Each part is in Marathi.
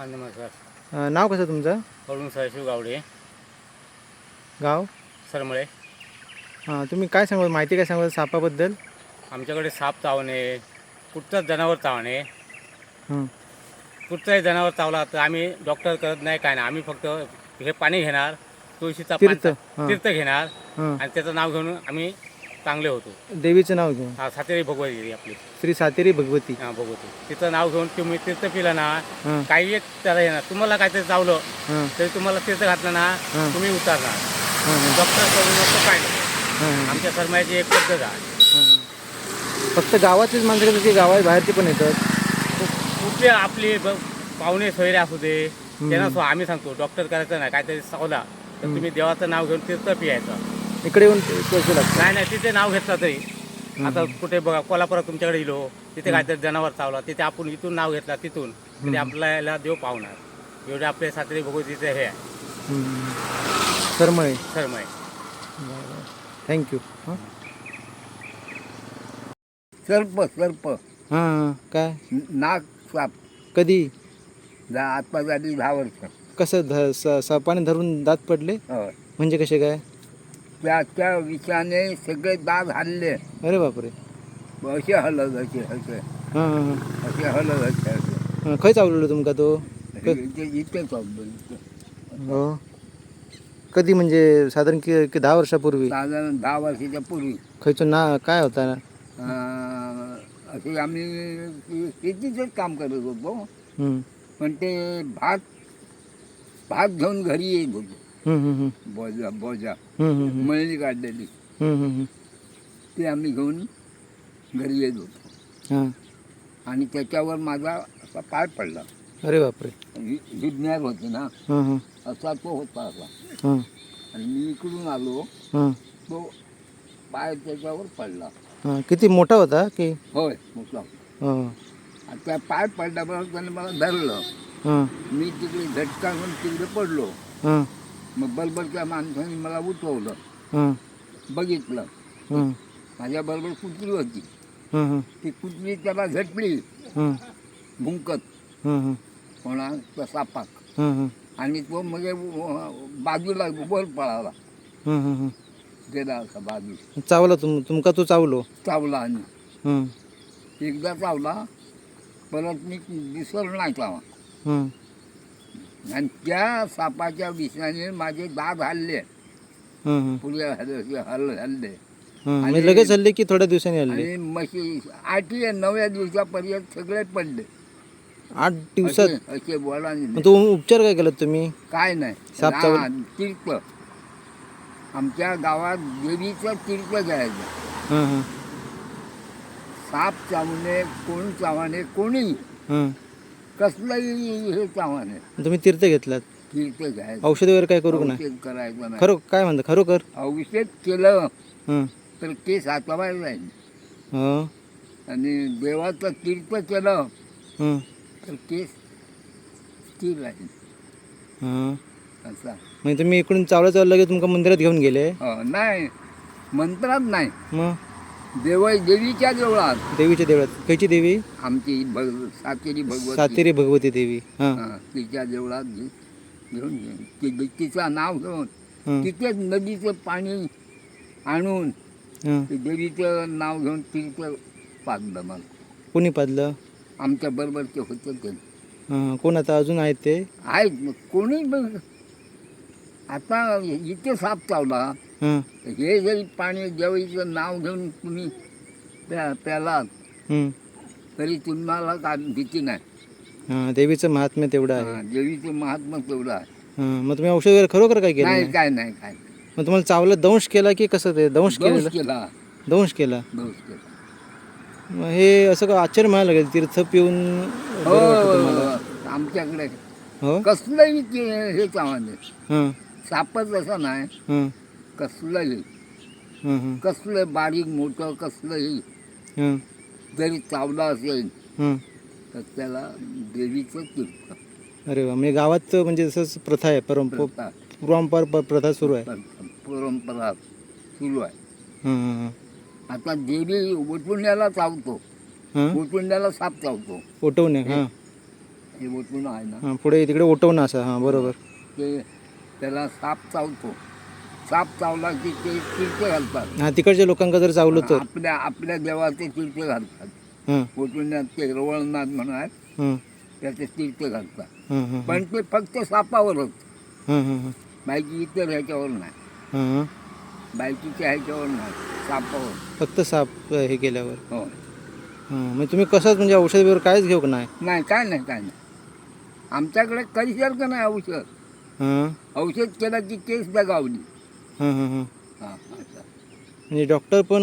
हा नमस्कार अ, नाव कसं तुमचं? अरुण सदाशिव गावडे गाव? सरमळे. हां तुम्ही काय सांगू माहिती काय सांगू सापाबद्दल? आमच्याकडे साप चावणे कुठचंच जनावर चावणे. हं. कुठचाही जनावर चावला तर आम्ही डॉक्टर करत नाही काय नाही. आम्ही फक्त हे पाणी घेणार तुळशीचा तीर्थ, हां. घेणार हां. आणि त्याचं नाव घेऊन आम्ही चांगले होतो. देवीचं नाव घेऊन? हा सातेरी भगवती आपली. श्री सातेरी भगवती. हा भगवती. तिचं नाव घेऊन तुम्ही तीर्थ पिलं ना हां. काही एक त्याला येणार. तुम्हाला काहीतरी चावलं हां. तरी तुम्हाला तीर्थ घातलं ना हां. तुम्ही उतारणार. हां हां. डॉक्टर करून हां हां. आमच्या सरमाची एक पद्धत आहे. हां. फक्त गावातलीच माणसं येतात की गावात बाहेरची पण येतात? कुठले आपले ब- पाहुणे सोयरे असू दे त्यांना सो आम्ही सांगतो डॉक्टर करायचं नाही काहीतरी सावला तर तुम्ही देवाचं नाव घेऊन तीर्थ पियायचं. इकडे येऊन पैसे लागतात नाही नाही तिथे नाव घेतलं तरी. आता कुठे बघा कोल्हापुरात तुमच्याकडे गेलो तिथे काहीतरी जनावर चावला. तिथे आपण इथून नाव घेतला तिथून. तिथे आपल्याला देव पावणार. एवढे आपले सातरी भगवतीचे हे आहे. हं. सरमळे. सरमय थँक्यू. हां? सर्प सर्प. हां काय? नाक साप. कधी? जा आत्ता झाली दहा वर्ष. कसं ध स- सापाने धरून दात पडले. म्हणजे कसे काय? त्याच्या विषाने सगळे दात हल्ले अरे बापरे. असे हलत असे असे हां हां हां. असे हलत असे असे हां खंय चावलेलो तुमका तो? क- इथे इथे चाललो इथे. हो. कधी म्हणजे साधारण कि कि दहा वर्षापूर्वी? साधारण दहा वर्षाच्या पूर्वी. खयचो ना काय होता? अं, असे आम्ही शेतीचंच काम करत होतो. हं. पण ते भात भात घेऊन घरी येत होतो. बोजा बोजा. मळणी काढलेली. ते आम्ही घेऊन घरी येत होतो. हां. आणि त्याच्यावर माझा असा पाय पडला. अरे बापरे. विज्ञान होते ना. असा तो होता असा. हां. आणि मी इकडून आलो. हां. तो पाय त्याच्यावर पडला. हां. किती मोठा होता की? होय मोठा. हां. त्या पाय पडल्याबरोबर त्याने मला धरलं. मी तिकडे झटका म्हणून तिकडे पडलो. मग बरोबरच्या माणसाने मला उठवलं. हां. बघितलं. हां. माझ्याबरोबर कुत्री होती? हां ती कुत्री त्याला झटली? हां. भुंकत. हां कोणा? तसा पाक हां आणि तो म्हणजे बाजूला वर पळाला. हां हां हां. गेला असा बाजू. चावला तुम तुमका तो चावलो? चावला आणि. हां. एकदा चावला परत मी दिसर नाही चावा हां. आणि त्या सापाच्या विषाने माझे दात हल्ले. हां हां पुढे हल्ले हल हल्ले. हां म्हणजे लगेच हल्ले की थोड्या दिवसांनी हल्ले? आणि म्हशी आठव्या नवव्या दिवसापर्यंत सगळे पडले. आठ दिवसात? असे असे बोलाने मग तो उपचार काय केलात तुम्ही? काय नाही. साप चावला? तीर्थ. आमच्या गावात देवीचं तीर्थ घ्यायचं. हां हां साप चावणे कोण चावणे कोणी हां कसलंही हे चावणे तुम्ही तीर्थ घेतलात? तीर्थ घ्यायचं. औषध वगैरे काय करू का नाही? औषध करायचं नाही. खरो काय म्हणता? खरोखर? औषध केलं हां. तर केस हाताबाहेर हां. आणि देवाचं तीर्थ केलं हां. तर केस स्थिर राहील. हां. असा. म्हणजे तुम्ही इकडून चावला चावला लगेच तुमका मंदिरात घेऊन गेले? हो नाही. मंत्रात नाही. मग? देव देवीच्या देवळात. देवीच्या देवळात. खयची देवी? आमची भग सातेरी भगवती. सातेरी भगवती देवी. हां. तिच्या देवळात घे- घेऊन गेलो. ति- तिचं नाव घेऊन हां. तिथेच नदीचं पाणी आणून हां. ते देवीचं नाव घेऊन तिथं पाजलं मला कोणी पाजलं आमच्या बरोबरचे होते ते. हां कोण आता अजून आहेत ते? आहेत मग कोणी बघ. आता इथे साप चावला. हां हे जरी पाणी देवीचं नाव घेऊन तुम्ही प्या प्यालात हं. तरी तुम्हाला का भीती नाही. हां देवीचं महात्म्य तेवढं आहे. हा, देवीचं महात्मा तेवढं आहे. हां मग तुम्ही औषध वगैरे खरोखर काय केलं नाही? काय नाही काय. मग तुम्हाला चावलं दंश केला की कसं ते दंश केला. दंश केला. दंश केला. मग हे असं का आश्चर्य म्हणायला लागेल तीर्थ पिऊन हो तुम्हाला? आमच्याकडे हो? कसलंही हे चावाने हां. सापच असं नाही. हां. कसलंही. हां कसलं बारीक मोठं कसलंही. हां जरी चावला असेल हां तर त्याला देवीचं तीर्थ अरे वा म्हणजे गावात म्हणजे जसंच प्रथा आहे परंप प्रथा. परंपर प- प्रथा सुरू आहे. परंपरा सुरू आहे. हां हां हां आता देवी ओटुंड्याला चावतो. हां साप चावतो. ओटवणे हां. हे ओतून आहे ना. हां पुढे तिकडे ओटवणं असं हां बरोबर. ते त्याला साप चावतो. साप चावला की ते चिरते घालतात. हां तिकडच्या लोकांका जर चावलं तर? आपल्या आपल्या देवाचे चिरते घालतात. हां. ओतून ते रवळनाथ म्हणून आहेत हां त्याचे चिरते घालतात. हां हां पण ते फक्त सापावरच. हां हां हां. बायकी इतर ह्याच्यावर नाही. हां हां. बायकीच्या ह्याच्यावर नाही सापावर. फक्त साप हे केल्यावर. हो. हां मग तुम्ही कसंच म्हणजे औषध वगैरे काहीच घेऊ का नाही? नाही काय नाही काय नाही. आमच्याकडे कधीसारखं नाही औषध. हां. औषध केलं की केस दगावली. हां हां हां हा, असं. म्हणजे डॉक्टर पण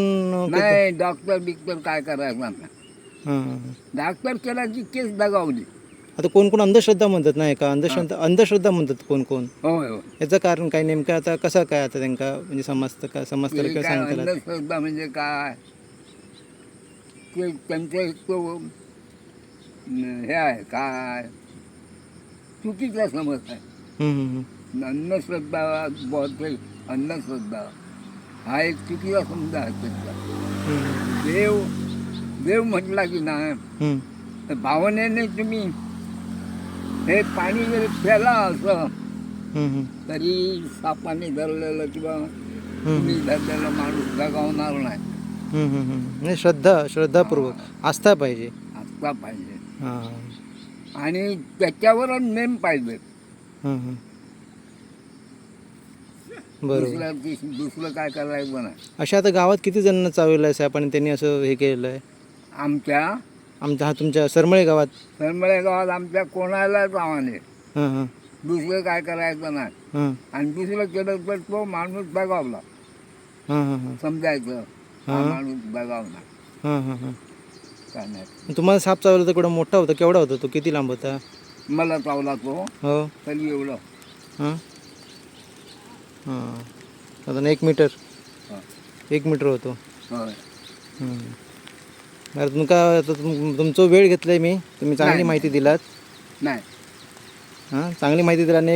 करतात? नाही डॉक्टर बिक्टर काय करायचं हां हां हां डॉक्टर केला की केस दगावली. आता कोण कोण अंधश्रद्धा म्हणतात नाही का? अंधश्रद्धा अंधश्रद्धा म्हणतात कोण कोण? होय होय. याचं कारण काय? नेमकं आता कसं काय आता त्यांका? म्हणजे समजतं का समजतं ते का काय? अंधश्रद्धा म्हणजे काय? ते त्यांचं एक तो न, हे आहे काय? चुकीचा समज आहे. अंधश्रद्धा बहुतेक अंधश्रद्धा हा एक चुकीचा समज आहे देव देव म्हटला की नाही. तर भावनेने तुम्ही हे पाणी जरी प्याला असं. तरी सापाने धरलेलं किंवा तुम्ही धरलेला माणूस जगावणार नाही. श्रद्धा श्रद्धापूर्वक आस्था पाहिजे. असला पाहिजे. हां. आणि त्याच्यावरच नेम पाहिजे. दुसरं काय करायचं नाही अशा आता गावात किती जणांना चावलेलं आहे साहेब आणि त्यांनी असं हे केलेलं आहे? आमच्या? आमच्या हा तुमच्या सरमळे गावात? सरमळे गावात आमच्या कोणालाच आव्हाने हां हां. दुसरं काय करायचं नाही हां. आणि दुसरं केलं तर तो माणूस हां हां हां. समजायचं हा. हा. माणूस हां हां हां. काय नाही. तुम्हाला साप चावला तर केवढा मोठा होता केवढा होता तो? किती लांब होता? मला चावला तो. हो. तरी एवढं. हां. हां. साधारण एक मीटर. हा. एक मीटर होतो. होय. हं. बरं तुमका आता तुम तुमचा वेळ घेतला आहे मी. तुम्ही चांगली. माहिती दिलात. नाही. हां चांगली माहिती दिला आणि